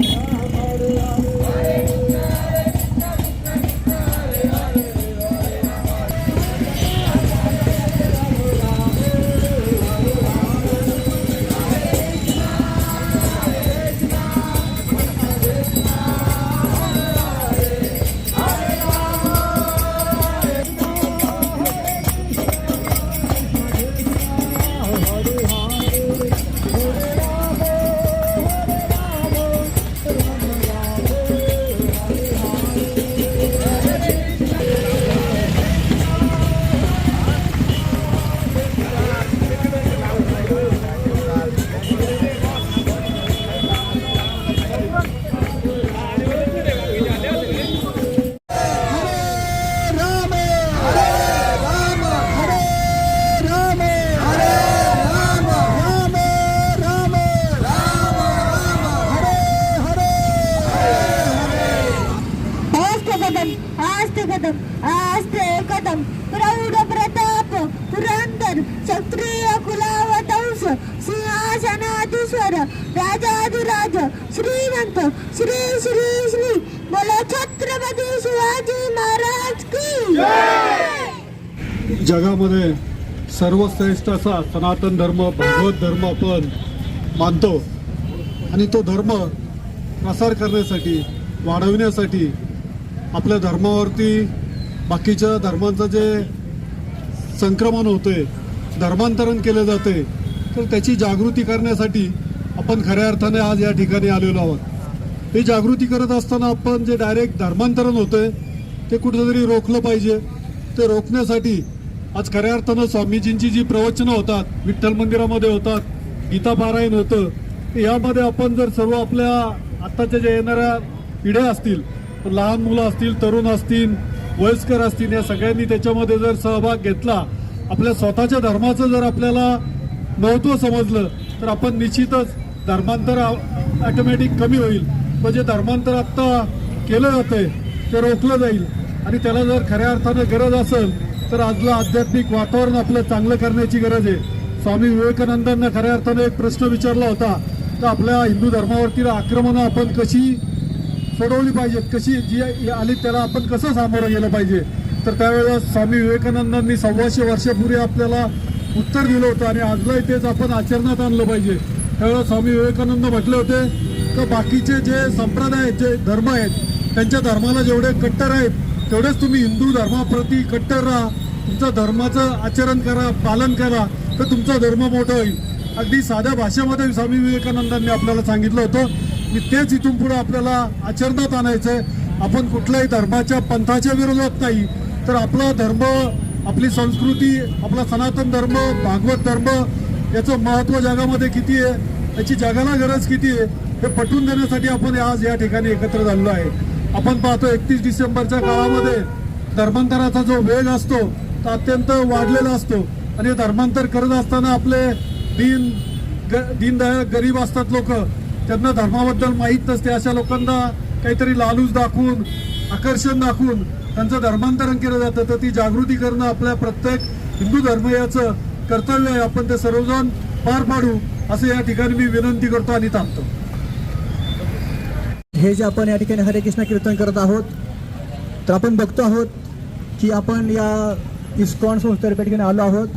Yeah. Shri Shri बोलो छत्रपती शिवाजी महाराज की? जगामध्ये सर्वश्रेष्ठ असा सनातन धर्म भागवत धर्म आपण मानतो. आणि तो धर्म प्रसार करण्यासाठी वाढविण्यासाठी आपल्या धर्मावरती बाकीच्या धर्मांचं जे संक्रमण होते धर्मांतरण केले जाते तर त्याची जागृती करण्यासाठी आपण खऱ्या अर्थाने आज या ठिकाणी आलेलो आहोत. हे जागृती करत असताना आपण जे डायरेक्ट धर्मांतरण होतंय ते कुठंतरी रोखलं पाहिजे. ते रोखण्यासाठी आज खऱ्या अर्थानं स्वामीजींची जी प्रवचनं होतात विठ्ठल मंदिरामध्ये होतात गीता पारायण होतं यामध्ये आपण जर सर्व आपल्या आत्ताच्या ज्या येणाऱ्या पिढ्या असतील लहान मुलं असतील तरुण असतील वयस्कर असतील या सगळ्यांनी त्याच्यामध्ये जर सहभाग घेतला आपल्या स्वतःच्या धर्माचं जर आपल्याला महत्त्व समजलं तर आपण निश्चितच धर्मांतर ऑटोमॅटिक कमी होईल. म्हणजे धर्मांतर आत्ता केलं जातंय ते रोखलं जाईल. आणि त्याला जर खऱ्या अर्थानं गरज असेल तर आजलं आध्यात्मिक वातावरण आपलं चांगलं करण्याची गरज आहे. स्वामी विवेकानंदांना खऱ्या अर्थानं एक प्रश्न विचारला होता तर आपल्या हिंदू धर्मावरती आक्रमणं आपण कशी सोडवली पाहिजेत? कशी जी आली त्याला आपण कसं सामोरं गेलं पाहिजे? तर त्यावेळेला स्वामी विवेकानंदांनी सव्वाशे वर्षापूर्वी आपल्याला उत्तर दिलं होतं आणि आजलाही तेच आपण आचरणात आणलं पाहिजे. त्यावेळेला स्वामी विवेकानंद म्हटले होते तर बाकीचे जे संप्रदाय आहेत जे धर्म आहेत त्यांच्या धर्माला जेवढे कट्टर आहेत तेवढेच तुम्ही हिंदू धर्माप्रती कट्टर राहा. तुमच्या धर्माचं आचरण करा पालन करा तर तुमचा धर्म मोठा होईल. अगदी साध्या भाषेमध्ये स्वामी विवेकानंदांनी आपल्याला सांगितलं होतं की तेच इथून पुढे आपल्याला आचरणात आणायचंय. आपण कुठल्याही धर्माच्या पंथाच्या विरोधात नाही. तर आपला धर्म आपली संस्कृती आपला सनातन धर्म भागवत धर्म याचं महत्त्व जगामध्ये किती आहे? याची जगाला गरज किती आहे? हे पटवून देण्यासाठी आपण आज या ठिकाणी एकत्र झालेलो आहे. आपण पाहतो एकतीस डिसेंबरच्या काळामध्ये धर्मांतराचा जो वेग असतो तो अत्यंत वाढलेला असतो. आणि धर्मांतर करत असताना आपले दीन ग दीनदयाळ गरीब असतात लोक. त्यांना धर्माबद्दल माहीत नसते. अशा लोकांना काहीतरी लालूच दाखवून आकर्षण दाखवून त्यांचं धर्मांतरण केलं जातं. तर ती जागृती करणं आपल्या प्रत्येक हिंदू धर्मीयाचं कर्तव्य आहे. आपण ते सर्वजण पार पाडू असं या ठिकाणी मी विनंती करतो आणि थांबतो. हे जे आपण या ठिकाणी हरे कृष्ण कीर्तन करत आहोत तर आपण बघतो आहोत की आपण या इस्कॉन संस्थेच्या ठिकाणी आलो आहोत.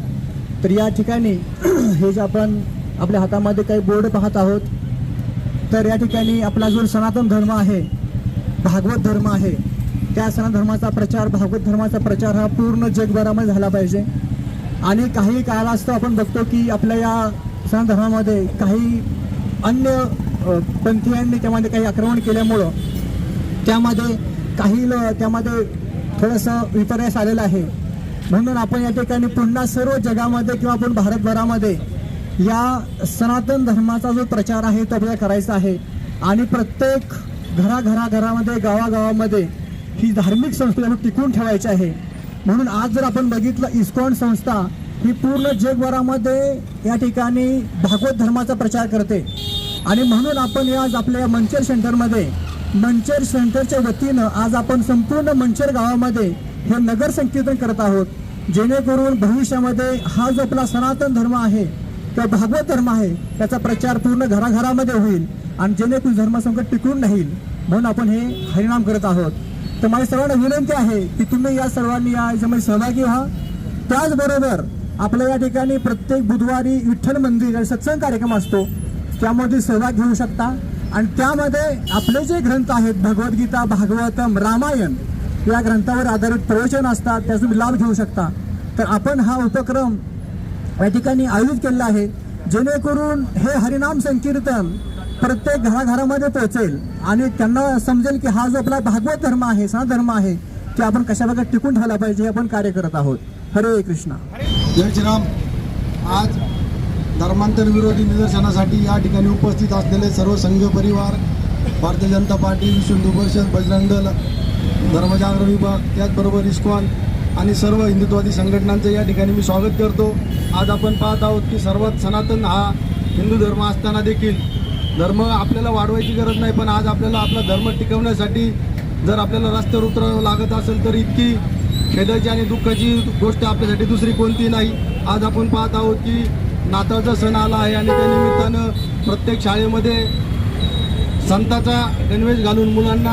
तर या ठिकाणी हे जे आपण आपल्या हातामध्ये काही बोर्ड पाहत आहोत तर या ठिकाणी आपला जो सनातन धर्म आहे भागवत धर्म आहे त्या सनातन धर्माचा प्रचार भागवत धर्माचा प्रचार हा पूर्ण जगभरामध्ये झाला पाहिजे. आणि काही काळास्तव आपण बघतो की आपल्या या सनातन धर्मामध्ये काही अन्य पंथीयांनी त्यामध्ये काही आक्रमण केल्यामुळं त्यामध्ये काही ल त्यामध्ये थोडंसं विपर्यास आलेलं आहे. म्हणून आपण या ठिकाणी पुन्हा सर्व जगामध्ये किंवा आपण भारतभरामध्ये या सनातन धर्माचा जो प्रचार आहे तो आपल्याला करायचा आहे. आणि प्रत्येक घराघराघरामध्ये गावागावामध्ये ही धार्मिक संस्कृती टिकून ठेवायची आहे. म्हणून आज जर आपण बघितलं इस्कॉन संस्था ही पूर्ण जगभरामध्ये या ठिकाणी भागवत धर्माचा प्रचार करते. आणि म्हणून आपण आज आपल्या मंचर सेंटरमध्ये मंचर सेंटरच्या वतीनं आज आपण संपूर्ण मंचर गावामध्ये हे नगर संकीर्तन करत आहोत. जेणेकरून भविष्यामध्ये हा जो आपला सनातन धर्म आहे किंवा भागवत धर्म आहे त्याचा प्रचार पूर्ण घराघरामध्ये होईल आणि जेणेकरून धर्मसंकट टिकून राहील म्हणून आपण हे हरिणाम करत आहोत. तर माझ्या सर्वांना विनंती आहे की तुम्ही या सर्वांनी या याच्यामध्ये सहभागी व्हा. त्याचबरोबर आपल्या या ठिकाणी प्रत्येक बुधवारी विठ्ठल मंदिर सत्संग कार्यक्रम असतो. त्यामध्ये सहभाग घेऊ शकता. आणि त्यामध्ये आपले जे ग्रंथ आहेत भगवद्गीता भागवतम रामायण या ग्रंथावर आधारित प्रवचन असतात त्याचा तुम्ही लाभ घेऊ शकता. तर आपण हा उपक्रम या ठिकाणी आयोजित केलेला आहे. जेणेकरून हे हरिनाम संकीर्तन प्रत्येक घराघरामध्ये पोहोचेल आणि त्यांना समजेल की हा जो आपला भागवत धर्म आहे सनातन धर्म आहे की आपण कशा प्रकारे टिकून ठेवला पाहिजे हे आपण कार्य करत आहोत. हरे कृष्णा. जय श्रीराम. आज धर्मांतर विरोधी निदर्शनासाठी या ठिकाणी उपस्थित असलेले सर्व संघ परिवार भारतीय जनता पार्टी विश्व हिंदू परिषद बजरंग दल धर्मजागरण विभाग त्याचबरोबर इस्कॉन आणि सर्व हिंदुत्वादी संघटनांचं या ठिकाणी मी स्वागत करतो. आज आपण पाहत आहोत की सर्वात सनातन हा हिंदू धर्म असताना देखील धर्म आपल्याला वाढवायची गरज नाही पण आज आपल्याला आपला धर्म टिकवण्यासाठी जर आपल्याला रस्त्यावर उतरावं लागत असेल तर इतकी खेदाची आणि दुःखाची गोष्ट आपल्यासाठी दुसरी कोणती नाही. आज आपण पाहत आहोत की नाताळचा सण आला आहे आणि त्या निमित्तानं प्रत्येक शाळेमध्ये संताचा गणवेश घालून मुलांना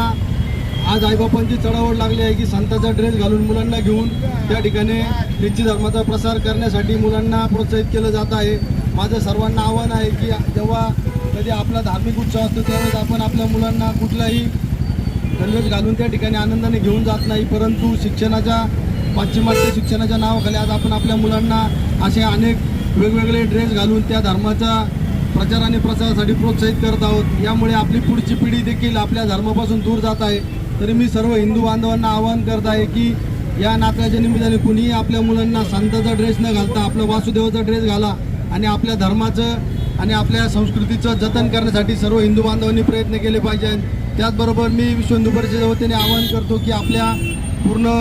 आज आईबापांची चढावड लागली आहे की संताचा ड्रेस घालून मुलांना घेऊन त्या ठिकाणी ख्रिस्ती धर्माचा प्रसार करण्यासाठी मुलांना प्रोत्साहित केलं जात आहे. माझं सर्वांना आव्हान आहे की जेव्हा कधी आपला धार्मिक उत्सव असतो त्यावेळेस आपण आपल्या मुलांना कुठलाही गणवेश घालून त्या ठिकाणी आनंदाने घेऊन जात नाही. परंतु शिक्षणाच्या पाश्चिमात्य शिक्षणाच्या नावाखाली आज आपण आपल्या मुलांना असे अनेक वेगवेगळे ड्रेस घालून त्या धर्माचा प्रचार आणि प्रसारासाठी प्रोत्साहित करत आहोत. यामुळे आपली पुढची पिढी देखील आपल्या धर्मापासून दूर जात आहे. तरी मी सर्व हिंदू बांधवांना आवाहन करत आहे की या नाताळच्या निमित्ताने कुणीही आपल्या मुलांना संताचा ड्रेस न घालता आपला वासुदेवाचा ड्रेस घाला आणि आपल्या धर्माचं आणि आपल्या संस्कृतीचं जतन करण्यासाठी सर्व हिंदू बांधवांनी प्रयत्न केले पाहिजे. त्याचबरोबर मी विश्व हिंदू परिषदेच्या वतीने आवाहन करतो की आपल्या पूर्ण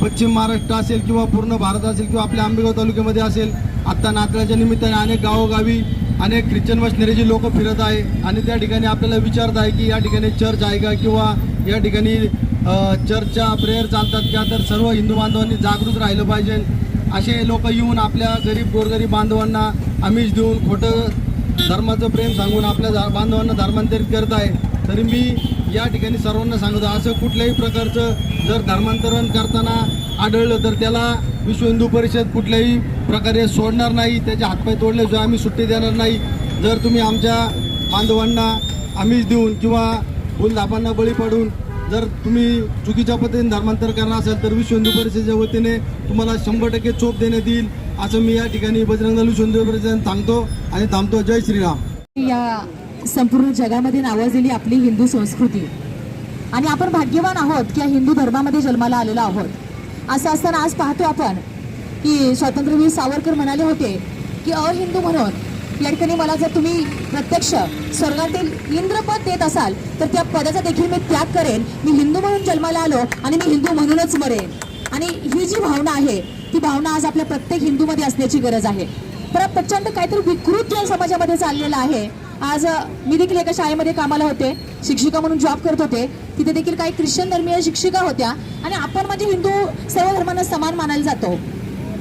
पश्चिम महाराष्ट्र असेल किंवा पूर्ण भारत असेल किंवा आपल्या आंबेगाव तालुक्यामध्ये असेल आत्ता नाताळच्या निमित्ताने अनेक गावोगावी अनेक ख्रिश्चन वशनेरीची लोक फिरत आहे. आणि त्या ठिकाणी आपल्याला विचारत आहे की या ठिकाणी चर्च आहे का किंवा या ठिकाणी चर्चच्या प्रेयर चालतात का? तर सर्व हिंदू बांधवांनी जागृत राहिलं पाहिजे. असे लोक येऊन आपल्या गरीब गोरगरीब बांधवांना आमिष देऊन खोटं धर्माचं प्रेम सांगून आपल्या बांधवांना धर्मांतरित करत आहे. तरी मी या ठिकाणी सर्वांना सांगतो असं कुठल्याही प्रकारचं जर धर्मांतरण करताना आढळलं तर त्याला विश्व हिंदू परिषद कुठल्याही प्रकारे सोडणार नाही त्याचे हातपाय तोडल्याशिवाय आम्ही सुट्टी देणार नाही जर तुम्ही आमच्या बांधवांना आमिष देऊन किंवा फुलधापांना बळी पडून जर तुम्ही चुकीच्या पद्धतीने धर्मांतर करणार असाल तर विश्व हिंदू परिषदेच्या वतीने तुम्हाला शंभर टक्के चोप देण्यात येईल असं मी या ठिकाणी बजरंग दल विश्व हिंदू परिषद थांबतो आणि थांबतो. जय श्रीराम. या संपूर्ण जगामध्ये नावाजलेली आपली हिंदू संस्कृती. आणि आपण भाग्यवान आहोत की या हिंदू धर्मामध्ये जन्माला आलेलो आहोत. असं असताना आज पाहतो आपण की स्वातंत्र्यवीर सावरकर म्हणाले होते की अहिंदू म्हणून या ठिकाणी मला जर तुम्ही प्रत्यक्ष स्वर्गातील इंद्रपद देत असाल तर त्या पदाचा देखील मी त्याग करेन. मी हिंदू म्हणून जन्माला आलो आणि मी हिंदू म्हणूनच मरेन. आणि ही जी भावना आहे ती भावना आज आपल्या प्रत्येक हिंदूमध्ये असण्याची गरज आहे. तर प्रचंड काहीतरी विकृत जन समाजामध्ये चाललेलं आहे. आज मी देखील एका शाळेमध्ये कामाला होते. शिक्षिका म्हणून जॉब करत होते. तिथे देखील काही ख्रिश्चन धर्मीय शिक्षिका होत्या आणि आपण म्हणजे हिंदू सर्व धर्मांना समान मानायला जातो.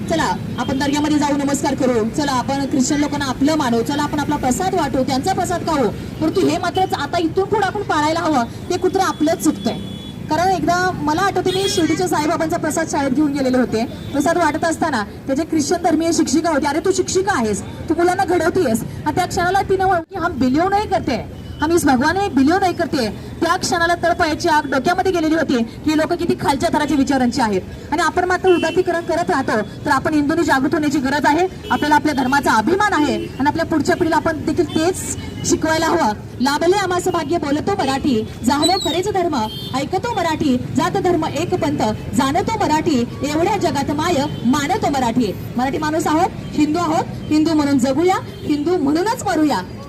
चला आपण दर्ग्यामध्ये जाऊ नमस्कार करू. चला आपण ख्रिश्चन लोकांना आपलं मानू. चला आपण आपला प्रसाद वाटू. त्यांचा प्रसाद खाऊ. परंतु हे मात्र आता इथून पुढे आपण पाळायला हवं. ते कुत्र आपलंच चुकतंय. कारण एकदा मला आठवते मी शिर्डीच्या साईबाबांचा प्रसाद शाळेत घेऊन गेलेले होते. प्रसाद वाटत असताना त्याचे ख्रिश्चन धर्मीय शिक्षिका होती अरे तू शिक्षिका आहेस. तू मुलांना घडवतीयस. आणि त्या क्षणाला तिनं की हम बिलिव्ह नाही करते. हम इस भगवाने में नाही करते. त्या क्षणाला तळपायची आग डोक्यामध्ये गेलेली होती. ही लोक किती खालच्या थराच्या विचारांची आहेत. आणि आपण मात्र उदातीकरण करत राहतो. तर आपण हिंदूंनी जागृत होण्याची गरज आहे. आपल्याला आपल्या धर्माचा अभिमान आहे. आणि आपल्या पुढच्या पिढीला आपण देखील तेच शिकवायला हवं. लाभले आम्हाचं भाग्य बोलतो मराठी. झालो खरेच धर्म. ऐकतो मराठी. जात धर्म एक पंथ. जाणतो मराठी. एवढ्या जगात माय मानतो मराठी. मराठी माणूस आहोत. हिंदू आहोत. हिंदू म्हणून जगूया. हिंदू म्हणूनच मरूया.